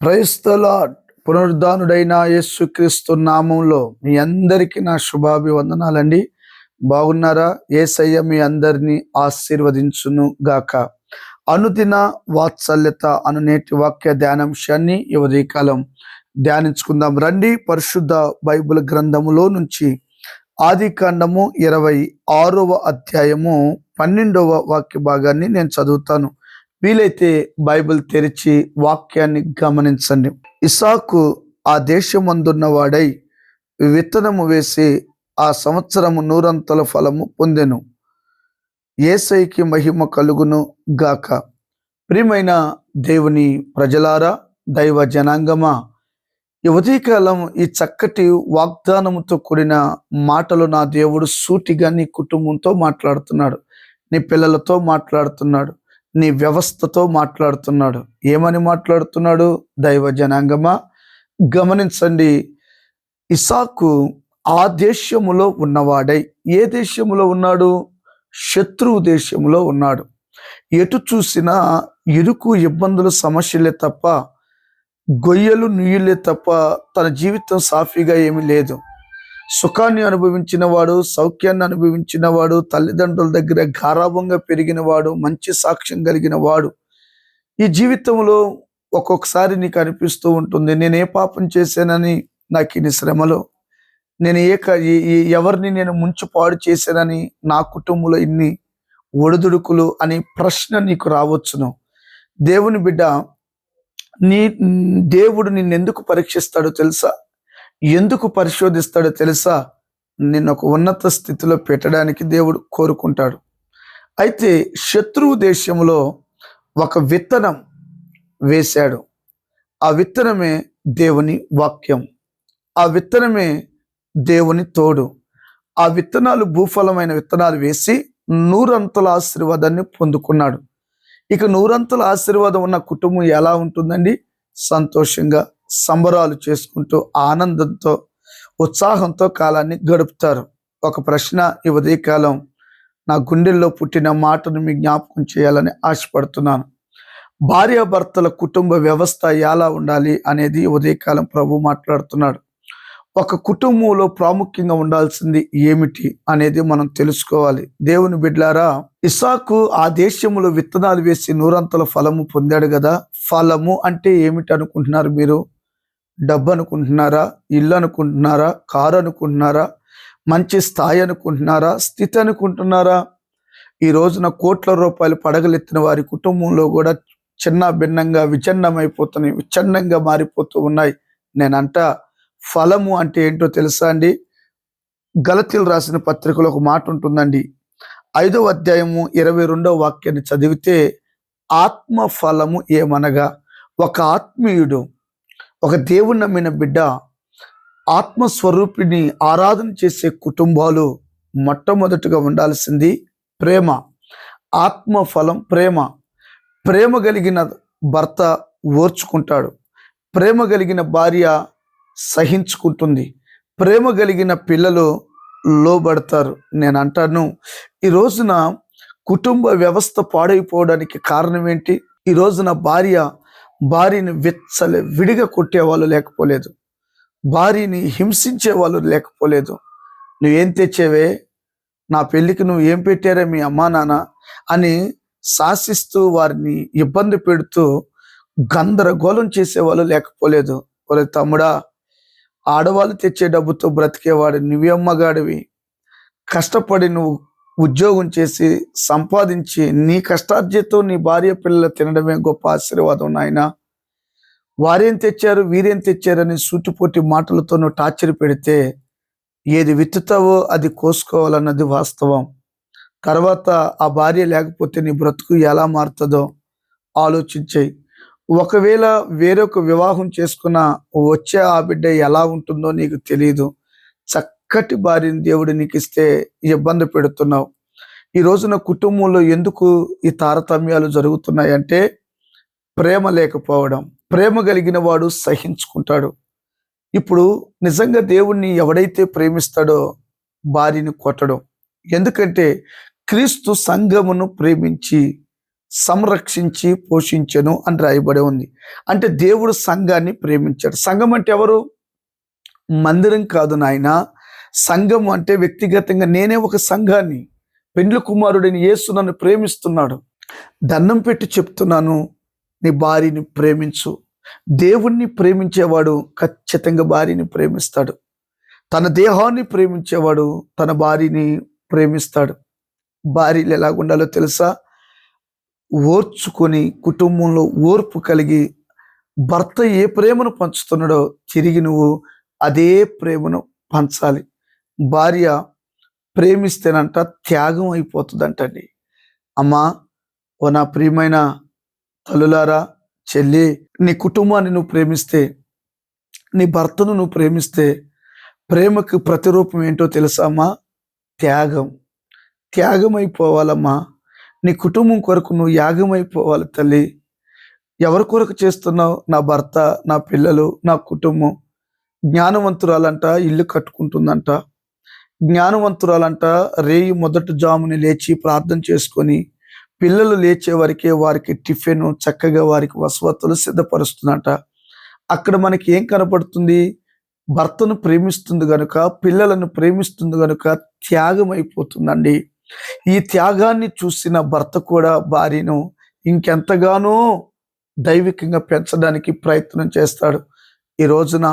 క్రైస్తల పునరుద్ధానుడైన యేసుక్రీస్తు నామంలో మీ అందరికీ నా శుభాభివందనాలండి. బాగున్నారా? ఏసయ్య మీ అందరినీ ఆశీర్వదించును గాక. అనుదిన వాత్సల్యత అను నేటి వాక్య ధ్యానాంశాన్ని ఈ ఉదయకాలం ధ్యానించుకుందాం. రండి పరిశుద్ధ బైబిల్ గ్రంథములో నుంచి ఆది కాండము ఇరవై ఆరవ అధ్యాయము పన్నెండవ వాక్య భాగాన్ని నేను చదువుతాను. వీలైతే బైబిల్ తెరిచి వాక్యాన్ని గమనించండి. ఇసాకు ఆ దేశమందున్న వాడై విత్తనము వేసి ఆ సంవత్సరము నూరంతల ఫలము పొందెను. ఏసైకి మహిమ కలుగును గాక. ప్రియమైన దేవుని ప్రజలారా దైవ జనాంగమా ఈ కాలం ఈ చక్కటి వాగ్దానముతో కూడిన మాటలు నా దేవుడు సూటిగా నీ కుటుంబంతో మాట్లాడుతున్నాడు నీ పిల్లలతో మాట్లాడుతున్నాడు. నీ వ్యవస్థతో మాట్లాడుతున్నాడు. ఏమని మాట్లాడుతున్నాడు? దైవ జనాంగమా? గమనించండి ఇసాకు ఆ దేశములో ఉన్నవాడై. ఏ దేశములో ఉన్నాడు? శత్రువు దేశంలో ఉన్నాడు. ఎటు చూసినా ఇరుకు ఇబ్బందులు సమస్యలే తప్ప గొయ్యలు నుయ్యులే తప్ప తన జీవితం సాఫీగా ఏమీ లేదు. సుఖాన్ని అనుభవించిన వాడు సౌఖ్యాన్ని అనుభవించిన వాడు తల్లిదండ్రుల దగ్గర గారాభంగా పెరిగిన వాడు మంచి సాక్ష్యం కలిగిన వాడు ఈ జీవితంలో ఒక్కొక్కసారి నీకు అనిపిస్తూ ఉంటుంది నేను ఏ పాపం చేశానని నాకు ఇన్ని శ్రమలో? నేను ఏ ఈ- ఎవరిని నేను ముంచు పాడు చేశానని నా కుటుంబంలో ఇన్ని ఒడిదుడుకులు అనే ప్రశ్న నీకు రావచ్చును. దేవుని బిడ్డ నీ దేవుడు నిన్నెందుకు పరీక్షిస్తాడో తెలుసా? ఎందుకు పరిశోధిస్తాడో తెలుసా? నిన్ను ఒక ఉన్నత స్థితిలో పెట్టడానికి దేవుడు కోరుకుంటాడు. అయితే శత్రువు దేశంలో ఒక విత్తనం వేశాడు. ఆ విత్తనమే దేవుని వాక్యం. ఆ విత్తనమే దేవుని తోడు. ఆ విత్తనాలు భూఫలమైన విత్తనాలు వేసి నూరంతల ఆశీర్వాదాన్ని పొందుకున్నాడు. ఇక నూరంతల ఆశీర్వాదం ఉన్న కుటుంబం ఎలా ఉంటుందండి? సంతోషంగా సంబరాలు చేసుకుంటూ ఆనందంతో ఉత్సాహంతో కాలాన్ని గడుపుతారు. ఒక ప్రశ్న ఈ ఉదయకాలం నా గుండెల్లో పుట్టిన మాటను మీ జ్ఞాపకం చేయాలని ఆశపడుతున్నాను. భార్యాభర్తల కుటుంబ వ్యవస్థ ఎలా ఉండాలి అనేది ఉదయకాలం ప్రభు మాట్లాడుతున్నాడు. ఒక కుటుంబంలో ప్రాముఖ్యంగా ఉండాల్సింది ఏమిటి అనేది మనం తెలుసుకోవాలి. దేవుని బిడ్లారా ఇసాకు ఆ దేశంలో విత్తనాలు వేసి నూరంతల ఫలము పొందాడు కదా. ఫలము అంటే ఏమిటి అనుకుంటున్నారు మీరు? డబ్బు అనుకుంటున్నారా ఇల్లు అనుకుంటున్నారా కారు అనుకుంటున్నారా మంచి స్థాయి అనుకుంటున్నారా స్థితి అనుకుంటున్నారా ఈ రోజున కోట్ల రూపాయలు పడగలెత్తిన వారి కుటుంబంలో కూడా చిన్న భిన్నంగా విచ్ఛిన్నమైపోతున్నాయి విచ్ఛిన్నంగా మారిపోతూ ఉన్నాయి. నేనంట ఫలము అంటే ఏంటో తెలుసా అండి? గలతీలు రాసిన పత్రికలో ఒక మాట ఉంటుందండి. ఐదవ అధ్యాయము ఇరవై రెండవ వాక్యాన్ని చదివితే ఆత్మ ఫలము ఏమనగా ఒక ఆత్మీయుడు ఒక దేవుని నమ్మిన బిడ్డ ఆత్మస్వరూపిణి ఆరాధన చేసే కుటుంబాలు మొట్టమొదటిగా ఉండాల్సింది ప్రేమ ఆత్మ ఫలం ప్రేమ. ప్రేమ కలిగిన భర్త ఓర్చుకుంటాడు. ప్రేమ కలిగిన భార్య సహించుకుంటుంది. ప్రేమ కలిగిన పిల్లలు లోబడతారు. నేను అంటాను ఈ రోజున కుటుంబ వ్యవస్థ పాడైపోవడానికి కారణం ఏంటి? ఈ రోజున భార్య భార్యని విచ్చలే విడిగా కొట్టేవాళ్ళు లేకపోలేదు. భార్యని హింసించే వాళ్ళు లేకపోలేదు. నువ్వేం తెచ్చేవే? నా పెళ్ళికి నువ్వు ఏం పెట్టారే మీ అమ్మా నాన్న? అని శాసిస్తూ వారిని ఇబ్బంది పెడుతూ గందరగోళం చేసేవాళ్ళు లేకపోలేదు. ఒరే తమ్ముడా ఆడవాళ్ళు తెచ్చే డబ్బుతో బ్రతికేవాడు నువ్వే అమ్మగాడివి. కష్టపడి నువ్వు ఉద్యోగం చేసి సంపాదించి నీ కష్టార్జితం నీ భార్య పిల్లలు తినడమే గొప్ప ఆశీర్వాదం నాయన. వారేం తెచ్చారు వీరేం తెచ్చారని సూటిపోటి మాటలతో నువ్వు టార్చర్ పెడితే ఏది విత్తుతావో అది కోసుకోవాలన్నది వాస్తవం. తర్వాత ఆ భార్య లేకపోతే నీ బ్రతుకు ఎలా మారుతుందో ఆలోచించాయి. ఒకవేళ వేరొక వివాహం చేసుకున్న వచ్చే ఆ బిడ్డ ఎలా ఉంటుందో నీకు తెలియదు చక్క చక్కటి భార్యని దేవుడు నీకు ఇస్తే ఇబ్బంది పెడుతున్నావు. ఈ రోజున కుటుంబంలో ఎందుకు ఈ తారతమ్యాలు జరుగుతున్నాయి అంటే ప్రేమ లేకపోవడం. ప్రేమ కలిగిన వాడు సహించుకుంటాడు. ఇప్పుడు నిజంగా దేవుణ్ణి ఎవడైతే ప్రేమిస్తాడో భార్యని కొట్టడం. ఎందుకంటే క్రీస్తు సంఘమును ప్రేమించి సంరక్షించి పోషించను అని రాయబడి ఉంది. అంటే దేవుడు సంఘాన్ని ప్రేమించాడు. సంఘం అంటే ఎవరు? మందిరం కాదు నాయన. సంఘం అంటే వ్యక్తిగతంగా నేనే ఒక సంఘాన్ని. పెండ్లి కుమారుడిని యేసు నన్ను ప్రేమిస్తున్నాడు. దండం పెట్టి చెప్తున్నాను నీ భార్యని ప్రేమించు. దేవుణ్ణి ప్రేమించేవాడు ఖచ్చితంగా భార్యని ప్రేమిస్తాడు. తన దేహాన్ని ప్రేమించేవాడు తన భార్యని ప్రేమిస్తాడు. భార్యలు ఎలా ఉండాలో తెలుసా? ఓర్చుకొని కుటుంబంలో ఓర్పు కలిగి భర్త ఏ ప్రేమను పంచుతున్నాడో తిరిగి నువ్వు అదే ప్రేమను పంచాలి. భార్య ప్రేమిస్తేనంట త్యాగం అయిపోతుందంటండి. అమ్మా ఓ నా ప్రియమైన తల్లులారా చెల్లి నీ కుటుంబాన్ని నువ్వు ప్రేమిస్తే నీ భర్తను నువ్వు ప్రేమిస్తే ప్రేమకు ప్రతిరూపం ఏంటో తెలుసా అమ్మా? త్యాగం. త్యాగం అయిపోవాలమ్మా నీ కుటుంబం కొరకు నువ్వు యాగం అయిపోవాలి తల్లి. ఎవరి కొరకు చేస్తున్నావు? నా భర్త నా పిల్లలు నా కుటుంబం. జ్ఞానవంతురాలంట ఇల్లు కట్టుకుంటుందంట. జ్ఞానవంతురాలంట రేయి మొదటి జాముని లేచి ప్రార్థన చేసుకొని పిల్లలు లేచే వరకే వారికి టిఫిన్ చక్కగా వారికి వసవత్తులు సిద్ధపరుస్తుందంట. అక్కడ మనకి ఏం కనపడుతుంది? భర్తను ప్రేమిస్తుంది గనుక పిల్లలను ప్రేమిస్తుంది గనుక త్యాగం అయిపోతుందండి ఈ త్యాగాన్ని చూసిన భర్త కూడా భార్యను ఇంకెంతగానో దైవికంగా పెంచడానికి ప్రయత్నం చేస్తాడు. ఈ రోజున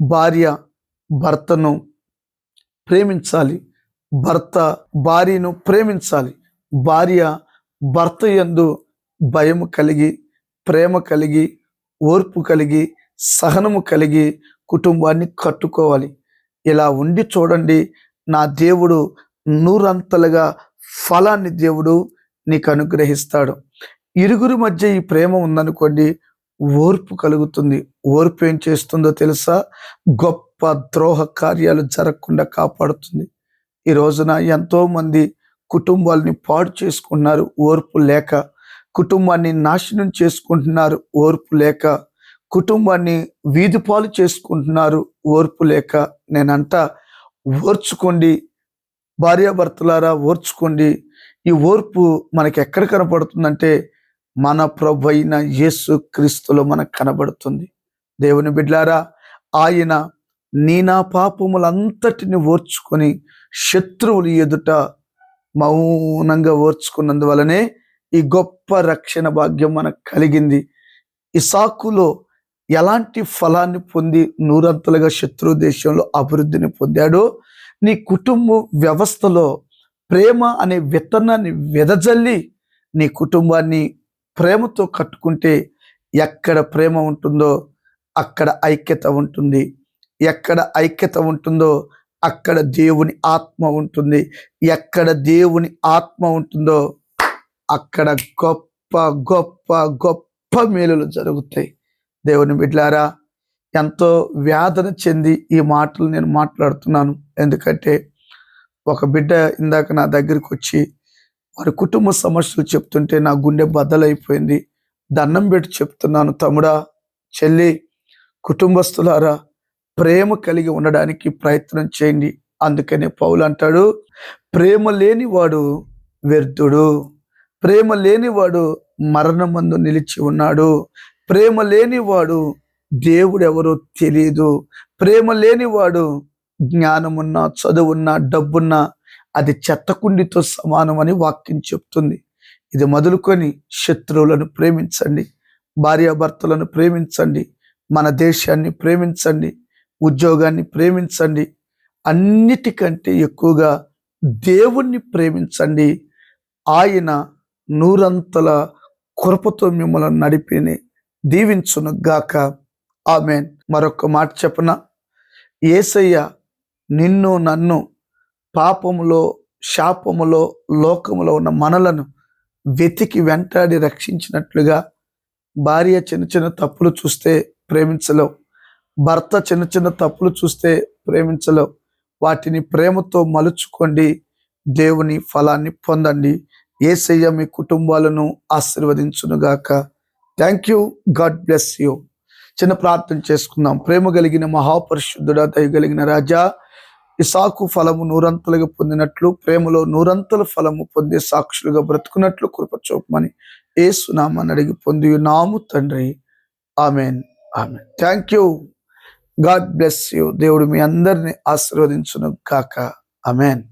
భార్య భర్తను ప్రేమించాలి. భర్త భార్యను ప్రేమించాలి. భార్య భర్త యందు భయము కలిగి ప్రేమ కలిగి ఓర్పు కలిగి సహనము కలిగి కుటుంబాన్ని కట్టుకోవాలి. ఇలా ఉండి చూడండి నా దేవుడు నూరంతలుగా ఫలాన్ని దేవుడు నీకు అనుగ్రహిస్తాడు. ఇరుగురి మధ్య ఈ ప్రేమ ఉందనుకోండి ఓర్పు కలుగుతుంది. ఓర్పు ఏం చేస్తుందో తెలుసా? గొప్ప ద్రోహ కార్యాలు జరగకుండా కాపాడుతుంది. ఈ రోజున ఎంతోమంది కుటుంబాలని పాడు చేసుకున్నారు ఓర్పు లేక. కుటుంబాన్ని నాశనం చేసుకుంటున్నారు ఓర్పు లేక. కుటుంబాన్ని వీధిపాలు చేసుకుంటున్నారు ఓర్పు లేక. నేనంతా ఓర్చుకోండి భార్యాభర్తలారా ఓర్చుకోండి. ఈ ఓర్పు మనకి ఎక్కడ కనపడుతుందంటే మన ప్రభు అయిన యేసు క్రీస్తులో మనకు కనబడుతుంది. దేవుని బిడ్లారా ఆయన నీ నా పాపములంతటిని ఓర్చుకొని శత్రువులు ఎదుట మౌనంగా ఓర్చుకున్నందువలనే ఈ గొప్ప రక్షణ భాగ్యం మనకు కలిగింది. ఇసాకులో ఎలాంటి ఫలాన్ని పొంది నూరంతలుగా శత్రు దేశంలో అభివృద్ధిని పొందాడో నీ కుటుంబ వ్యవస్థలో ప్రేమ అనే విత్తనాన్ని వెదజల్లి నీ కుటుంబాన్ని ప్రేమతో కట్టుకుంటే ఎక్కడ ప్రేమ ఉంటుందో అక్కడ ఐక్యత ఉంటుంది. ఎక్కడ ఐక్యత ఉంటుందో అక్కడ దేవుని ఆత్మ ఉంటుంది. ఎక్కడ దేవుని ఆత్మ ఉంటుందో అక్కడ గొప్ప గొప్ప గొప్ప మేలులు జరుగుతాయి. దేవుని బిడ్లారా ఎంతో వేదన చెంది ఈ మాటలు నేను మాట్లాడుతున్నాను. ఎందుకంటే ఒక బిడ్డ ఇందాక నా దగ్గరికి వచ్చి వారి కుటుంబ సమస్యలు చెప్తుంటే నా గుండె బద్దలైపోయింది. దండం పెట్టి చెప్తున్నాను తమ్ముడా చెల్లి కుటుంబస్తులారా ప్రేమ కలిగి ఉండడానికి ప్రయత్నం చేయండి. అందుకనే పౌలు అంటాడు ప్రేమ లేనివాడు వ్యర్థుడు ప్రేమ లేనివాడు మరణమందు నిలిచి ఉన్నాడు ప్రేమ లేనివాడు దేవుడు ఎవరో తెలియదు ప్రేమ లేనివాడు జ్ఞానమున్నా చదువున్నా డబ్బున్నా అది చెత్తకుండితో సమానమని వాక్యం చెప్తుంది. ఇది మొదలుకొని శత్రువులను ప్రేమించండి భార్యాభర్తలను ప్రేమించండి మన దేశాన్ని ప్రేమించండి ఉద్యోగాన్ని ప్రేమించండి. అన్నిటికంటే ఎక్కువగా దేవుణ్ణి ప్రేమించండి. ఆయన నూరంతల కృపతో మిమ్మల్ని నడిపిని దీవించును గాక. ఆమె మరొక మాట చెప్పన ఏసయ్య నిన్ను నన్ను పాపములో శాపములో లోకములో ఉన్న మనలను వెతికి వెంటాడి రక్షించినట్లుగా భార్య చిన్న చిన్న తప్పులు చూస్తే ప్రేమించలేవు. భర్త చిన్న చిన్న తప్పులు చూస్తే ప్రేమించలో వాటిని ప్రేమతో మలుచుకోండి. దేవుని ఫలాన్ని పొందండి. ఏసయ్య మీ కుటుంబాలను ఆశీర్వదించునుగాక. Thank you God bless you చిన్న ప్రార్థన చేసుకుందాం. ప్రేమ కలిగిన మహాపరిశుద్ధుడ దయగలిగిన రాజా ఇసాకు ఫలము నూరంతలుగా పొందినట్లు ప్రేమలో నూరంతల ఫలము పొందే సాక్షులుగా బ్రతుకున్నట్లు కృపచూపమని ఏసునామని అడిగి పొంది నాము తండ్రి. Amen amen thank you God bless you దేవుడు మీ అందరిని ఆశీర్వదించును కాక అమెన్